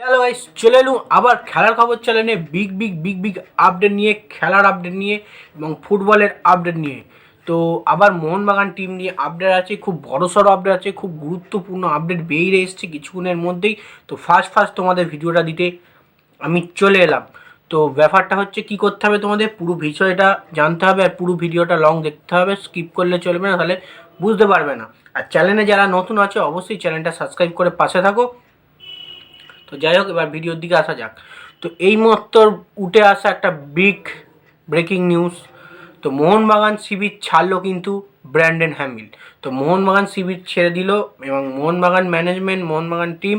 Hello guys চলে এলুম আবার খেলার খবর চ্যানেলে big big big big update নিয়ে, খেলার আপডেট নিয়ে এবং ফুটবলের আপডেট নিয়ে। তো আবার মোহনবাগান টিম নিয়ে আপডেট আছে, খুব বড় সড়ো আপডেট আছে, খুব গুরুত্বপূর্ণ আপডেট বেরিয়ে এসছে কিছুক্ষণের মধ্যেই। তো ফার্স্ট ফার্স্ট তোমাদের ভিডিওটা দিতে আমি চলে এলাম। তো ব্যাপারটা হচ্ছে কি করতে হবে তোমাদের, পুরো বিষয়টা জানতে হবে আর পুরো ভিডিওটা লং দেখতে হবে স্কিপ করলে চলবে না, তাহলে বুঝতে পারবে না। আর চ্যানেলে যারা নতুন আছে, অবশ্যই চ্যানেলটা সাবস্ক্রাইব করে পাশে থাকো। তো যাই হোক, এবার ভিডিওর দিকে আসা যাক। তো এই মুহূর্ত উঠে আসা একটা বিগ ব্রেকিং নিউজ তো মোহনবাগান শিবির ছাড়লো কিন্তু ব্র্যান্ডেন হ্যামিল তো মোহনবাগান শিবির ছেড়ে দিল এবং মোহনবাগান ম্যানেজমেন্ট মোহনবাগান টিম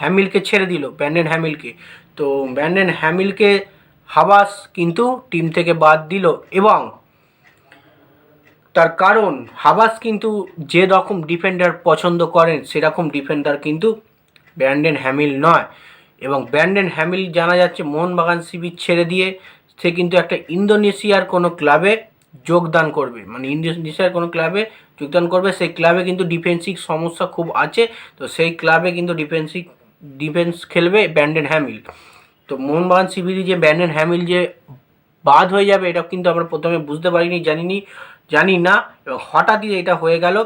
হ্যামিলকে ছেড়ে দিল, ব্র্যান্ডেন হ্যামিলকে তো ব্র্যান্ডেন হ্যামিলকে হাবাস কিন্তু টিম থেকে বাদ দিল এবং তার কারণ, হাবাস কিন্তু যে রকম ডিফেন্ডার পছন্দ করেন, সেরকম ডিফেন্ডার কিন্তু ব্র্যান্ডেন হ্যামিল নয়। এবং ব্র্যান্ডেন হ্যামিল জানা যাচ্ছে মোহনবাগান শিবির ছেড়ে দিয়ে সে কিন্তু একটা ইন্দোনেশিয়ার কোনো ক্লাবে যোগদান করবে। মানে ইন্দোনেশিয়ার কোনো ক্লাবে যোগদান করবে। সেই ক্লাবে কিন্তু ডিফেন্সিভ সমস্যা খুব আছে। তো সেই ক্লাবে কিন্তু ডিফেন্সিভ ডিফেন্স খেলবে ব্যান্ডেন হ্যামিল। তো মোহনবাগান শিবিরে যে ব্যান্ডেন হ্যামিল যে বাদ হয়ে যাবে, এটা কিন্তু আমরা প্রথমে বুঝতে পারিনি, জানিনি, জানি না। এবং হঠাৎই এটা হয়ে গেল।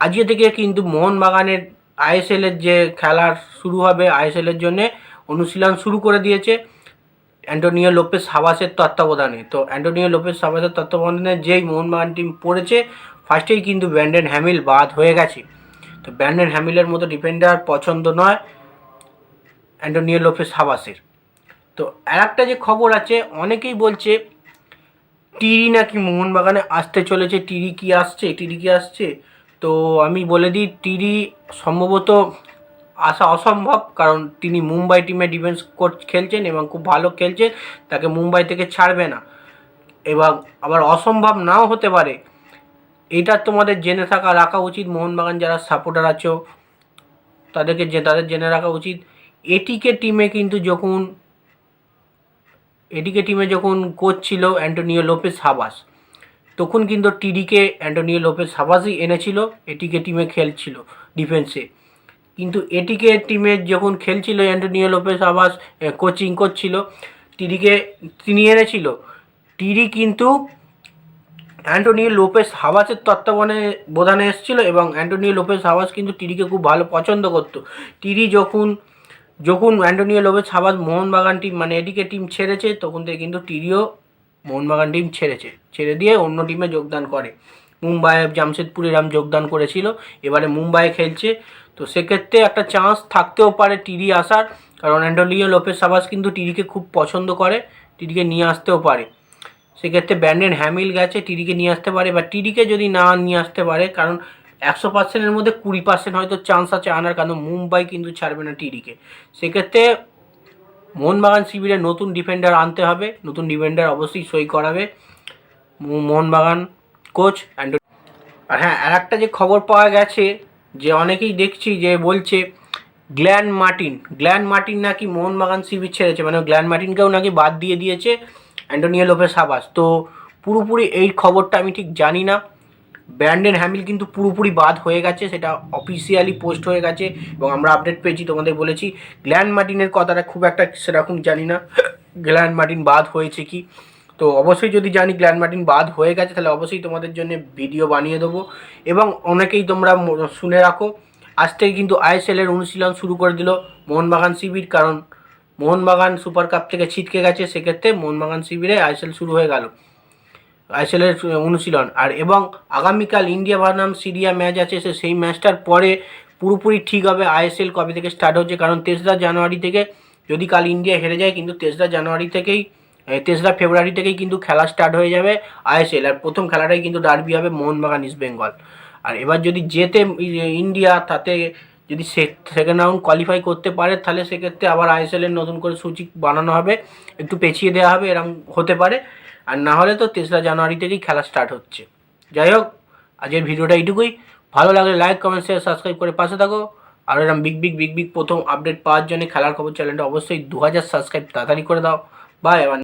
আজকে থেকে কিন্তু মোহনবাগানের আইএসএল এর যে খেলার শুরু হবে, আইএসএল এর জন্য অনুশীলন শুরু করে দিয়েছে অ্যান্টোনিও লোপেস হাবাসের তত্ত্বাবধানে। তো অ্যান্টোনিও লোপেস হাবাসের তত্ত্বাবধানে যেই মোহনবাগান টিম পড়েছে ফার্স্টেই কিন্তু ব্যান্ডেন হ্যামিল বাদ হয়ে গেছে। তো ব্যান্ডেন হ্যামিলের মতো ডিফেন্ডার পছন্দ নয় অ্যান্টোনিও লোপেস হাবাসের তো আর একটা যে খবর আছে, অনেকেই বলছে, টিরি নাকি মোহনবাগানে আসতে চলেছে, টিরি কি আসছে, টিরি কি আসছে? তো আমি বলে দিই টিরি সম্ভবত আসা অসম্ভব, কারণ তিনি মুম্বাই টিমে ডিফেন্স কোচ খেলছেন এবং খুব ভালো খেলছেন, তাকে মুম্বাই থেকে ছাড়বে না। এবং আবার অসম্ভব নাও হতে পারে, এটা তোমাদের জেনে থাকা, রাখা উচিত। মোহনবাগান যারা সাপোর্টার আছো, তাদেরকে যে তাদের জেনে রাখা উচিত। এটিকে টিমে কিন্তু যখন এটিকে টিমে যখন কোচ ছিল অ্যান্টোনিও লোপেস হাবাস তখন কিন্তু টিডিকে অ্যান্টোনিও লোপেস হাবাসই এনেছিল, এটিকে টিমে খেলছিল ডিফেন্সে কিন্তু এটিকে টিমে যখন খেলছিল অ্যান্টোনিও লোপেস হাবাস কোচিং করছিল, টিডিকে তিনি এনেছিল। টিডি কিন্তু অ্যান্টোনিও লোপেস হাবাসের তত্ত্বাবধানে, বোধানে এসেছিল এবং অ্যান্টোনিও লোপেস হাবাস কিন্তু টিডিকে খুব ভালো পছন্দ করতো। টিডি যখন যখন Antonio Lopez Habas Mohun Bagan team মানে এদিকে টিম ছেড়েছে, তখন থেকে কিন্তু টিডিও মোহনবাগান টিম ছেড়েছে। ছেড়ে দিয়ে অন্য টিমে যোগদান করে। মুম্বাইয়ে জামশেদপুরে রাম যোগদান করেছিল। এবারে মুম্বাইয়ে খেলছে। তো সেক্ষেত্রে একটা চান্স থাকতেও পারে টিডি আসার। কারণ অ্যান্টোনিও লোপেস সাবাস কিন্তু টিডিকে খুব পছন্দ করে। টিডিকে নিয়ে আসতেও পারে। সেক্ষেত্রে ব্যান্ডেন হ্যামিল গেছে টিডিকে নিয়ে আসতে পারে। বা টিডিকে যদি না নিয়ে আসতে পারে, কারণ একশো পার্সেন্টের মধ্যে কুড়ি পার্সেন্ট হয়তো চান্স আছে আনার। কারণ মুম্বাই কিন্তু ছাড়বে না টিডিকে সেক্ষেত্রে মোহনবাগান শিবিরে নতুন ডিফেন্ডার আনতে হবে। নতুন ডিফেন্ডার অবশ্যই সই করাবে। মোহনবাগান কোচ অ্যান্ড আর হ্যাঁ আর একটা যে খবর পাওয়া গেছে, যে অনেকেই দেখছি যে বলছে, গ্ল্যান মার্টিন। গ্ল্যান মার্টিন নাকি মোহনবাগান শিবির ছেড়েছে মানে গ্ল্যান মার্টিনকেও নাকি বাদ দিয়ে দিয়েছে অ্যান্টোনিও লোপেস হাবাস তো পুরোপুরি এই খবরটা আমি ঠিক জানি না। ব্র্যান্ডেন হ্যামিল কিন্তু পুরোপুরি বাদ হয়ে গেছে, সেটা অফিসিয়ালি পোস্ট হয়ে গেছে এবং আমরা আপডেট পেয়েছি, তোমাদের বলেছি। গ্ল্যান মার্টিনের কথাটা খুব একটা সেরকম জানি না, গ্ল্যান মার্টিন বাদ হয়েছে কি? তো অবশ্যই যদি জানি গ্ল্যান মার্টিন বাদ হয়ে গেছে, তাহলে অবশ্যই তোমাদের জন্য ভিডিও বানিয়ে দেবো। এবং অনেকেই তোমরা শুনে রাখো, আজ থেকে কিন্তু আইএসএল এর অনুশীলন শুরু করে দিল মোহনবাগান শিবির, কারণ মোহনবাগান সুপার কাপ থেকে ছিটকে গেছে, সেক্ষেত্রে মোহনবাগান শিবিরে আইএসএল শুরু হয়ে গেল। আইএসএলের অনুশীলন। আর এবং আগামীকাল ইন্ডিয়া বনাম সিরিয়া ম্যাচ আছে, সে সেই ম্যাচটার পরে পুরোপুরি ঠিক হবে আইএসএল কবে থেকে স্টার্ট হচ্ছে, কারণ তেসরা জানুয়ারি থেকে যদি কাল ইন্ডিয়া হেরে যায়, কিন্তু তেসরা জানুয়ারি থেকেই তেসরা ফেব্রুয়ারি থেকেই কিন্তু খেলা স্টার্ট হয়ে যাবে আইএসএল। আর প্রথম খেলাটাই কিন্তু ডার্বি হবে মোহনবাগান ইস্ট বেঙ্গল আর এবার যদি যেতে ইন্ডিয়া, তাতে যদি সেকেন্ড রাউন্ড কোয়ালিফাই করতে পারে, তাহলে সেক্ষেত্রে আবার আইএসএল এর নতুন করে সূচি বানানো হবে। একটু পেছিয়ে দেওয়া হবে এরকম হতে পারে। আর না হলে তো তেসরা জানুয়ারি থেকেই খেলা স্টার্ট হচ্ছে। যাই হোক, আজকের ভিডিওটা এইটুকুই। ভালো লাগলে লাইক কমেন্ট শেয়ার সাবস্ক্রাইব করে পাশে থাকো। আর এরকম বিগ বিগ বিগ বিগ প্রথম আপডেট পাওয়ার জন্য খেলার খবর চ্যানেলটা অবশ্যই দু হাজার সাবস্ক্রাইব তাড়াতাড়ি করে দাও। বা এবার